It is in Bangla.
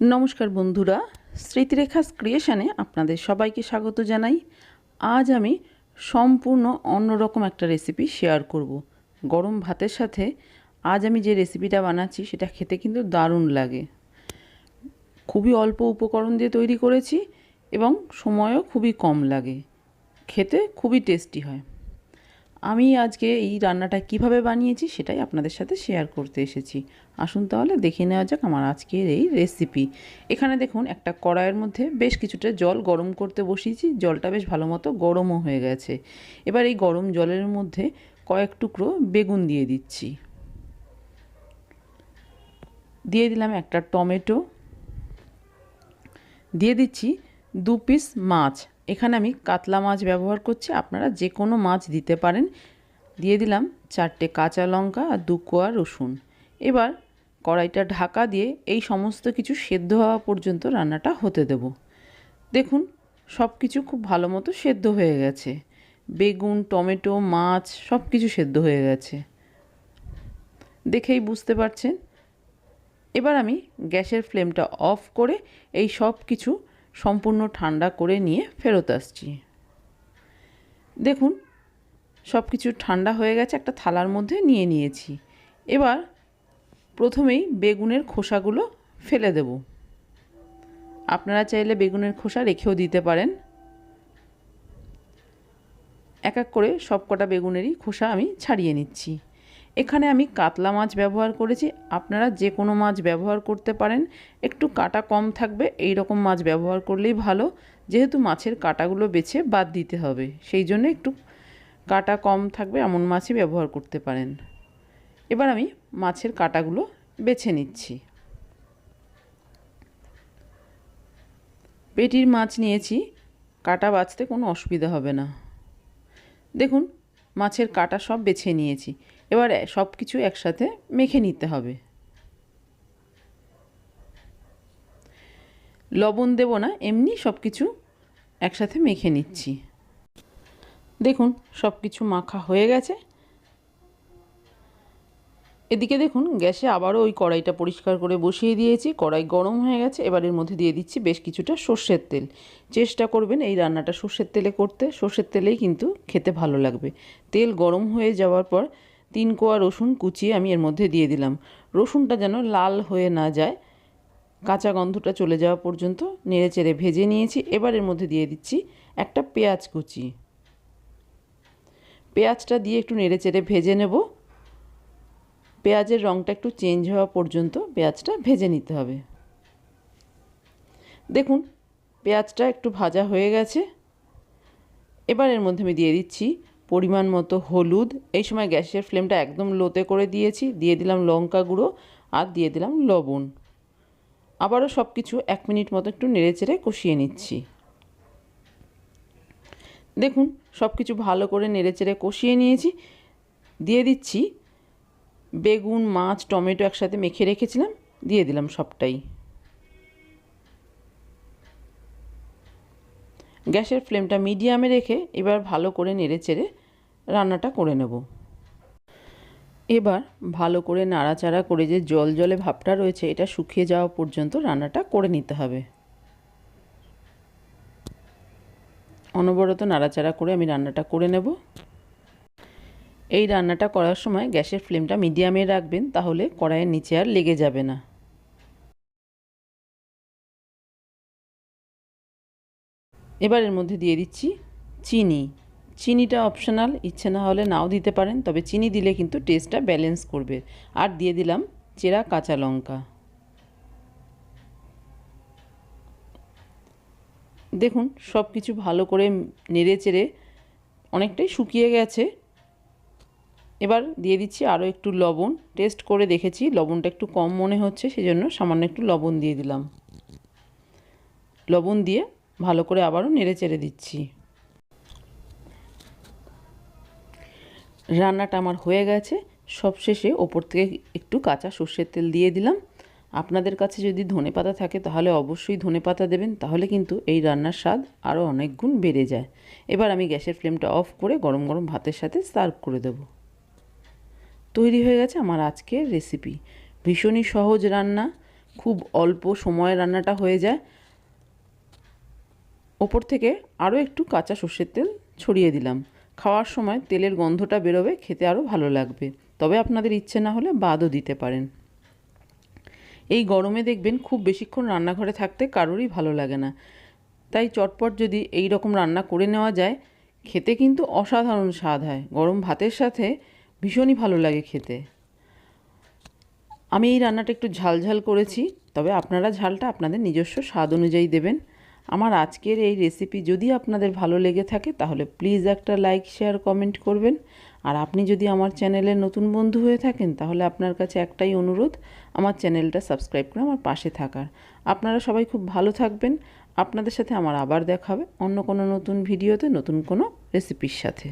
নমস্কার বন্ধুরা স্মৃতিরেখা ক্রিয়েশনে আপনাদের সবাইকে স্বাগত জানাই। আজ আমি সম্পূর্ণ অন্যরকম একটা রেসিপি শেয়ার করব। গরম ভাতের সাথে আজ আমি যে রেসিপিটা বানাচ্ছি, সেটা খেতে কিন্তু দারুণ লাগে। খুবই অল্প উপকরণ দিয়ে তৈরি করেছি এবং সময়ও খুবই কম লাগে। খেতে খুবই টেস্টি হয়। আমি আজকে এই রান্নাটা কীভাবে বানিয়েছি সেটাই আপনাদের সাথে শেয়ার করতে এসেছি। আসুন তাহলে দেখে নেওয়া যাক আমার আজকের এই রেসিপি এখানে দেখুন, একটা কড়াইয়ের মধ্যে বেশ কিছুটা জল গরম করতে বসিয়েছি। জলটা বেশ ভালো মতো গরমও হয়ে গেছে। এবার এই গরম জলের মধ্যে কয়েক টুকরো বেগুন দিয়ে দিচ্ছি। দিয়ে দিলাম একটা টমেটো। দিয়ে দিচ্ছি দু পিস মাছ। এখানে আমি কাতলা মাছ ব্যবহার করছি, আপনারা যে কোনো মাছ দিতে পারেন। দিয়ে দিলাম চারটে কাঁচা লঙ্কা আর দু কোয়া রসুন। এবার কড়াইটা ঢাকা দিয়ে এই সমস্ত কিছু সেদ্ধ হওয়া পর্যন্ত রান্নাটা হতে দেব। দেখুন সব কিছু খুব ভালো মতো সেদ্ধ হয়ে গেছে। বেগুন, টমেটো, মাছ সব কিছু সেদ্ধ হয়ে গেছে। দেখেই বুঝতে পারছেন? এবার আমি গ্যাসের ফ্লেমটা অফ করে এই সব কিছু সম্পূর্ণ ঠান্ডা করে নিয়ে ফেরত আসছি। দেখুন সব কিছু ঠান্ডা হয়ে গেছে, একটা থালার মধ্যে নিয়ে নিয়েছি। এবার প্রথমেই বেগুনের খোসাগুলো ফেলে দেব। আপনারা চাইলে বেগুনের খোসা রেখেও দিতে পারেন। এক এক করে সব কটা বেগুনেরই খোসা আমি ছাড়িয়ে নিচ্ছি। এখানে আমি কাতলা মাছ ব্যবহার করেছি। আপনারা যে কোনো মাছ ব্যবহার করতে পারেন। একটু কাটা কম থাকবে এই রকম মাছ ব্যবহার করলেই ভালো। যেহেতু মাছের কাটাগুলো বেছে বাদ দিতে হবে, সেই জন্য একটু কাটা কম থাকবে, এমন মাছই ব্যবহার করতে পারেন। এবার আমি মাছের কাটাগুলো বেছে নিচ্ছি। পেটির মাছ নিয়েছি, কাটা বাছতে কোনো অসুবিধা হবে না। দেখুন মাছের কাটা সব বেছে নিয়েছি। এবার সব কিছু একসাথে মেখে নিতে হবে। লবণ দেব না, এমনি সব কিছু একসাথে মেখে নিচ্ছি। দেখুন, সব কিছু মাখা হয়ে গেছে। এদিকে দেখুন, গ্যাসে আবারও ওই কড়াইটা পরিষ্কার করে বসিয়ে দিয়েছি। কড়াই গরম হয়ে গেছে, এবার এর মধ্যে দিয়ে দিচ্ছি বেশ কিছুটা সর্ষের তেল। চেষ্টা করবেন এই রান্নাটা সর্ষের তেলে করতে। সর্ষের তেলেই কিন্তু খেতে ভালো লাগবে। তেল গরম হয়ে যাওয়ার পর তিন কোয়া রসুন কুচিয়ে আমি এর মধ্যে দিয়ে দিলাম। রসুনটা যেন লাল হয়ে না যায়, কাঁচা গন্ধটা চলে যাওয়া পর্যন্ত নেড়ে চেড়ে ভেজে নিয়েছি। এবার এর মধ্যে দিয়ে দিচ্ছি একটা পেঁয়াজ কুচি। পেঁয়াজটা দিয়ে একটু নেড়ে চেড়ে ভেজে নেব। পেঁয়াজের রঙটা একটু চেঞ্জ হওয়া পর্যন্ত পেঁয়াজটা ভেজে নিতে হবে। দেখুন, পেঁয়াজটা একটু ভাজা হয়ে গেছে। এবার এর মধ্যে আমি দিয়ে দিচ্ছি পরিমাণ মতো হলুদ। এই সময় গ্যাসের ফ্লেমটা একদম লোতে করে দিয়েছি। দিয়ে দিলাম লঙ্কা গুঁড়ো আর দিয়ে দিলাম লবণ। আবারও সব কিছু এক মিনিট মতো একটু নেড়ে চেড়ে কষিয়ে নিচ্ছি। দেখুন সব কিছু ভালো করে নেড়ে চেড়ে কষিয়ে নিয়েছি। দিয়ে দিচ্ছি বেগুন, মাছ, টমেটো একসাথে মেখে রেখেছিলাম, দিয়ে দিলাম সবটাই। গ্যাসের ফ্লেমটা মিডিয়ামে রেখে এবার ভালো করে নেড়ে চেড়ে রান্নাটা করে নেব। এবার ভালো করে নাড়াচাড়া করে যে জল জলে ভাবটা রয়েছে, এটা শুকিয়ে যাওয়া পর্যন্ত রান্নাটা করে নিতে হবে। অনবরত নাড়াচাড়া করে আমি রান্নাটা করে নেব। এই রান্নাটা করার সময় গ্যাসের ফ্লেমটা মিডিয়ামে রাখবেন, তাহলে কড়াইয়ের নিচে আর লেগে যাবে না। এবার এর মধ্যে দিয়ে দিচ্ছি চিনি। চিনিটা অপশনাল, ইচ্ছে না হলে নাও দিতে পারেন, তবে চিনি দিলে কিন্তু টেস্টটা ব্যালেন্স করবে। আর দিয়ে দিলাম চেরা কাঁচা লঙ্কা। দেখুন সব কিছু ভালো করে নেড়ে চেড়ে অনেকটাই শুকিয়ে গেছে। এবার দিয়ে দিচ্ছি আরও একটু লবণ। টেস্ট করে দেখেছি, লবণটা একটু কম মনে হচ্ছে, সেজন্য সামান্য একটু লবণ দিয়ে দিলাম। লবণ দিয়ে ভালো করে আবারও নেড়ে চেড়ে দিচ্ছি। রান্নাটা আমার হয়ে গেছে। সবশেষে ওপর থেকে একটু কাঁচা সর্ষের তেল দিয়ে দিলাম। আপনাদের কাছে যদি ধনে পাতা থাকে, তাহলে অবশ্যই ধনে পাতা দেবেন, তাহলে কিন্তু এই রান্নার স্বাদ আরও অনেক গুণ বেড়ে যায়। এবার আমি গ্যাসের ফ্লেমটা অফ করে গরম গরম ভাতের সাথে সার্ভ করে দেব। তৈরি হয়ে গেছে আমার আজকের রেসিপি ভীষণই সহজ রান্না, খুব অল্প সময়ে রান্নাটা হয়ে যায়। ওপর থেকে আরও একটু কাঁচা সর্ষের তেল ছড়িয়ে দিলাম। খাওয়ার সময় তেলের গন্ধটা বেরোবে, খেতে আরও ভালো লাগবে। তবে আপনাদের ইচ্ছে না হলে বাদও দিতে পারেন। এই গরমে দেখবেন খুব বেশিক্ষণ রান্নাঘরে থাকতে কারোরই ভালো লাগে না। তাই চটপট যদি এই রকম রান্না করে নেওয়া যায়, খেতে কিন্তু অসাধারণ স্বাদ হয়। গরম ভাতের সাথে ভীষণই ভালো লাগে খেতে। আমি এই রান্নাটা একটু ঝালঝাল করেছি, তবে আপনারা ঝালটা আপনাদের নিজস্ব স্বাদ অনুযায়ী দেবেন। আমার আজকের এই রেসিপি যদি আপনাদের ভালো লেগে থাকে, তাহলে প্লিজ একটা লাইক শেয়ার কমেন্ট করবেন। আর আপনি যদি আমার চ্যানেলের নতুন বন্ধু হয়ে থাকেন, তাহলে আপনার কাছে একটাই অনুরোধ, আমার চ্যানেলটা সাবস্ক্রাইব করে আমার পাশে থাকার। আপনারা সবাই খুব ভালো থাকবেন। আপনাদের সাথে আমার আবার দেখা হবে অন্য কোনো নতুন ভিডিওতে নতুন কোনো রেসিপির সাথে।